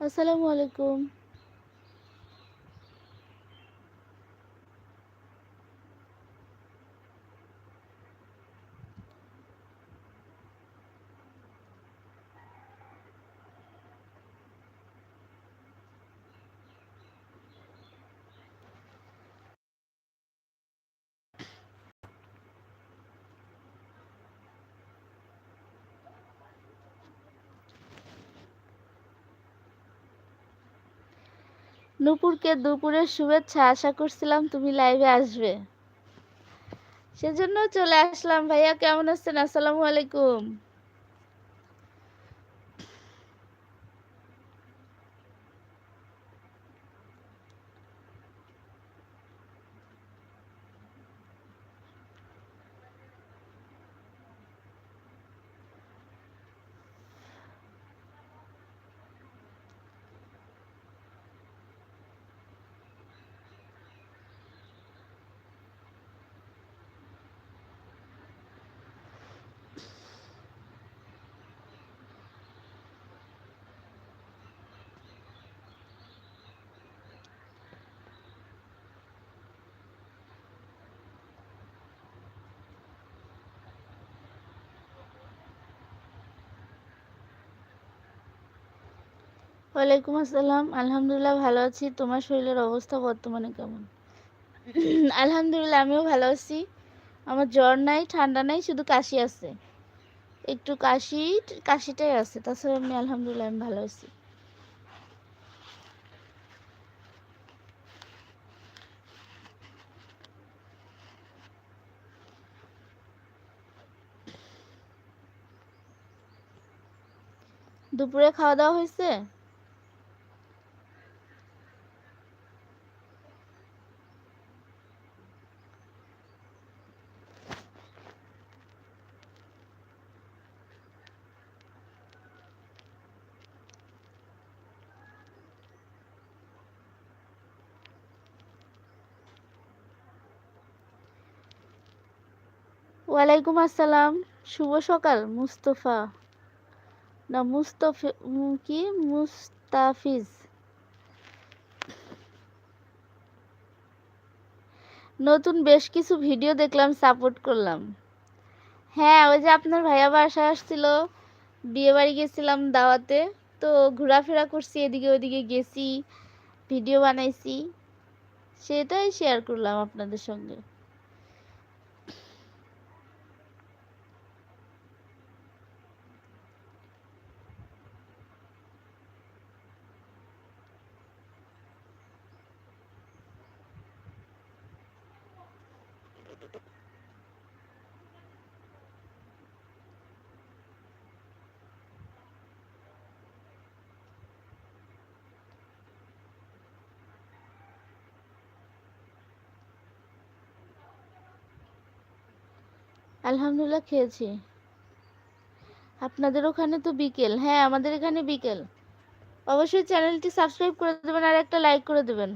আসসালামু আলাইকুম নূপুরকে দুপুরের শুভেচ্ছা আশা করছিলাম তুমি লাইভে আসবে। সেজন্য চলে আসলাম। ভাইয়া, কেমন আছেন? আসসালামু আলাইকুম। ওয়ালাইকুম আসসালাম। আলহামদুলিল্লাহ ভালো আছি। তোমার শরীরের অবস্থা বর্তমানে কেমন? আলহামদুলিল্লাহ আমিও ভালো আছি। আমার জ্বর নাই ঠান্ডা নাই শুধু কাশি আছে। একটু কাশি কাশিটাই আছে। তাছাড়া আমি আলহামদুলিল্লাহ আমি ভালো আছি। দুপুরে খাওয়া দাওয়া হয়েছে? ওয়ালাইকুম আসসালাম। শুভ সকাল, মুস্তফা। না, মুস্তফি কি? মুস্তাফিজ। নতুন বেশ কিছু ভিডিও দেখলাম, সাপোর্ট করলাম। হ্যাঁ ওই যে আপনার ভাইয়া বাসায় আসছিল, বিয়ে বাড়ি গেছিলাম দাওয়াতে, তো ঘোরাফেরা করছি, এদিকে ওদিকে গেছি, ভিডিও বানাইছি। সেটাই শেয়ার করলাম আপনাদের সঙ্গে। আলহামদুলিল্লাহ খেয়েছি। আপনাদের ওখানে তো বিকেল। হ্যাঁ আমাদের এখানে বিকেল। অবশ্যই চ্যানেলটি সাবস্ক্রাইব করে দেবেন আর একটা লাইক করে দেবেন।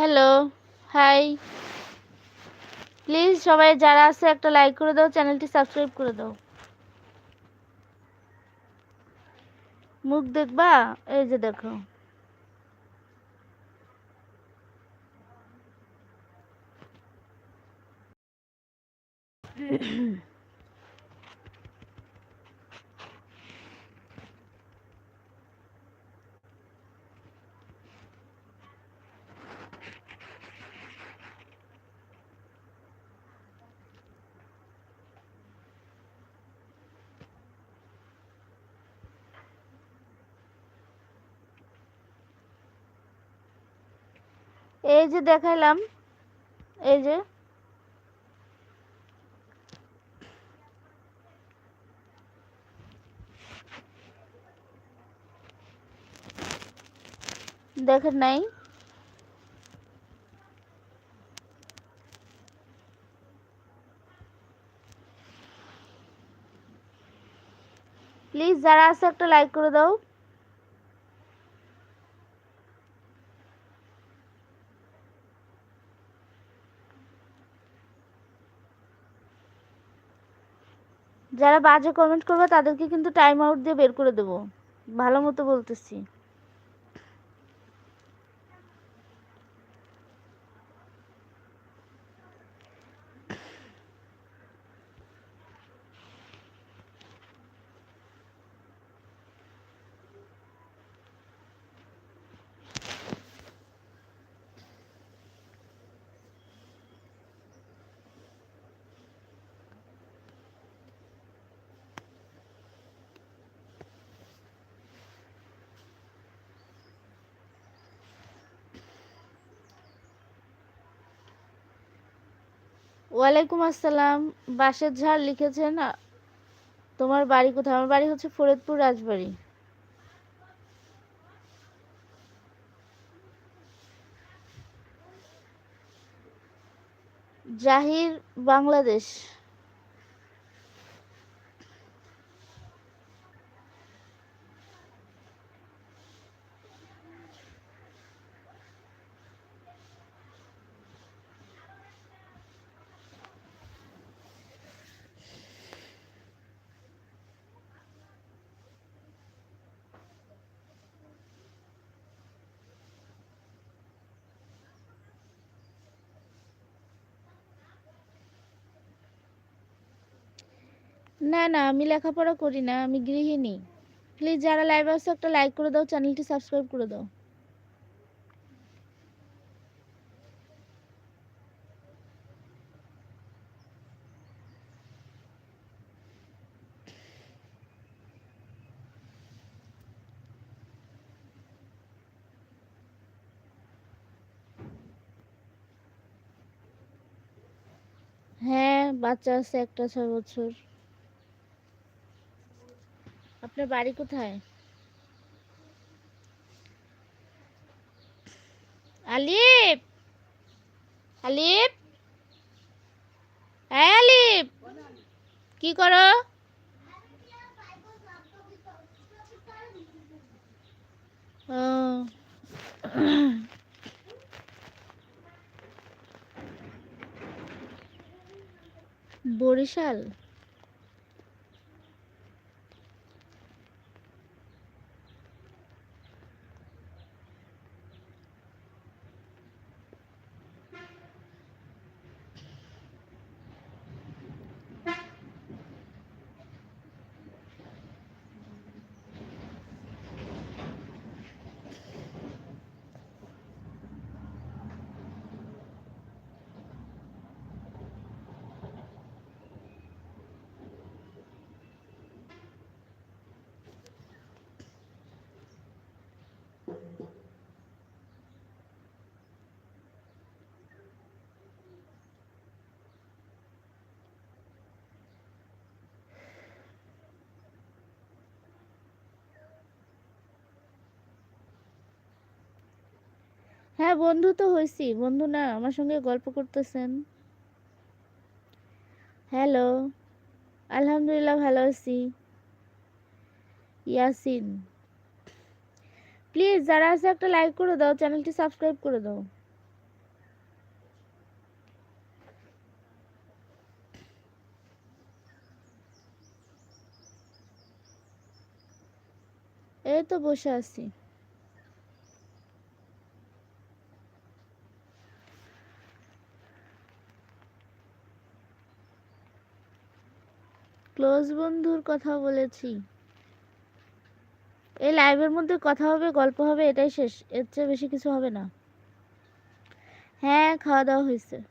হ্যালো হাই প্লিজ সবাই যারা আছে, একটা লাইক করে দাও চ্যানেলটি সাবস্ক্রাইব করে দাও। মুখ দেখবা? এই যে দেখো। এই যে দেখাইলাম এই যে। দেখেন নাই? প্লিজ যারা আছে একটা লাইক করে দাও। যারা বাজে কমেন্ট করবে তাদেরকে কিন্তু টাইম আউট দিয়ে বের করে দেবো। ভালো মতো বলতেছি। ওয়ালাইকুম আসসালাম। বাঁশের ঝাড় লিখেছেন তোমার বাড়ি কোথায়? আমার বাড়ি হচ্ছে ফরিদপুর রাজবাড়ি। জাহির, বাংলাদেশ। না না, আমি লেখাপড়া করি না, আমি গৃহিণী। প্লিজ যারা লাইভে আছো, একটা লাইক করে দাও চ্যানেলটি সাবস্ক্রাইব করে দাও। হ্যাঁ বাচ্চা আছে, একটা ছয় বছর। আপনার বাড়ি কোথায়? আলিফ! আলিফ! হ্যাঁ আলিফ! কি করো? বরিশাল? হ্যাঁ বন্ধু তো হয়েছি বন্ধু না, আমার সঙ্গে গল্প করতেছেন। হ্যালো আলহামদুলিল্লাহ ভালো আছি। ইয়াসিন। প্লিজ যারা আছে একটা লাইক করে দাও, চ্যানেলটি সাবস্ক্রাইব করে দাও। এই তো বসে আছি। ক্লোজ বন্ধুর কথা বলেছি। এই লাইভের মধ্যে কথা হবে, গল্প হবে, এটাই শেষ। এর চেয়ে বেশি কিছু হবে না। হ্যাঁ খাওয়া দাওয়া হয়েছে।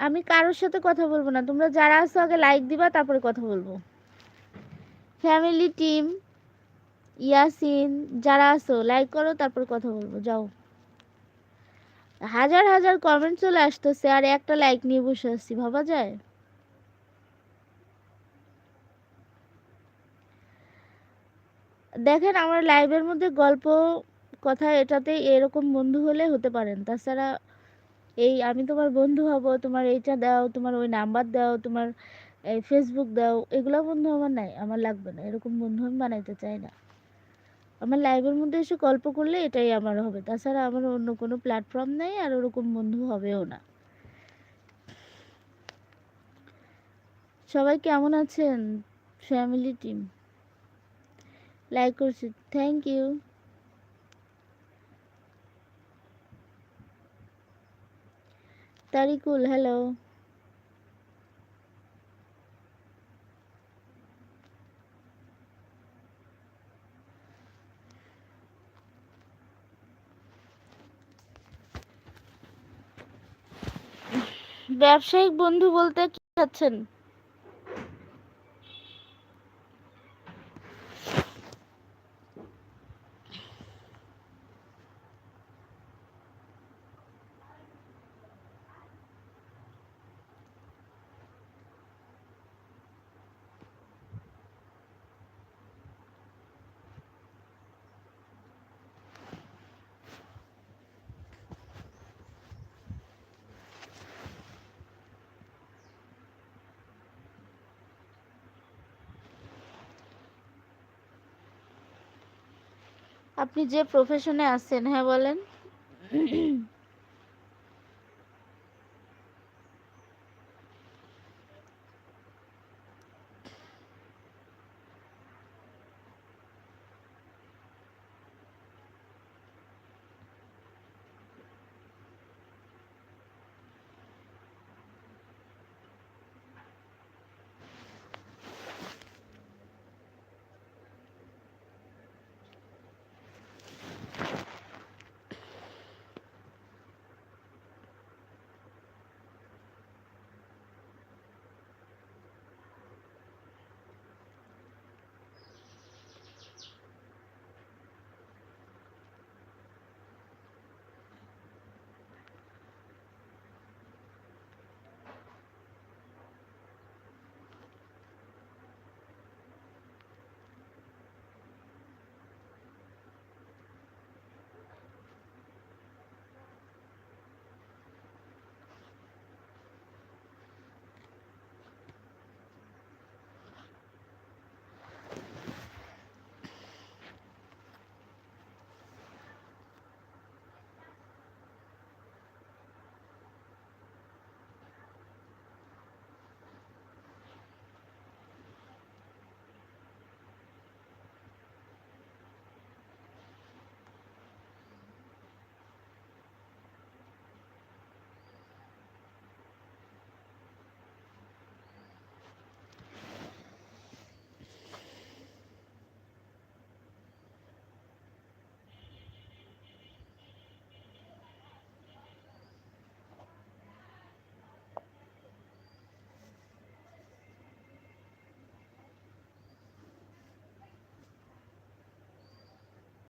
আমি কারোর সাথে কথা বলব না। তোমরা যারা আছো আগে লাইক দিবা, তারপরে কথা বলব। ফ্যামিলি টিম ইয়াসিন, যারা আছো লাইক করো, তারপর কথা বলব। যাও। হাজার হাজার কমেন্ট চলে আসতেছে, আর একটা লাইক নিয়ে বসে আসছি ভাবা যায়? দেখেন, আমার লাইভের মধ্যে গল্প, কথা এটাতে এরকম বন্ধু হলে হতে পারেন। তাছাড়া এই আমি তোমার বন্ধু হব, তোমার এইটা দাও, তোমার ওই নাম্বার দাও, তোমার এই ফেসবুক দাও, এগুলো বন্ধু আমার নাই, আমার লাগবে না, এরকম বন্ধু আমি বানাইতে চাই না। আমার লাইভের মধ্যে এসে গল্প করলে এটাই আমার হবে, তাছাড়া আমার অন্য কোনো প্ল্যাটফর্ম নেই আর ওরকম বন্ধু হবেও না। সবাই কেমন আছেন? ফ্যামিলি টিম লাইক করছি থ্যাংক ইউ তারিকুল হ্যালো ব্যবসায়িক বন্ধু বলতে কি চাচ্ছেন? আপনি যে প্রফেশনে আছেন হ্যাঁ বলেন?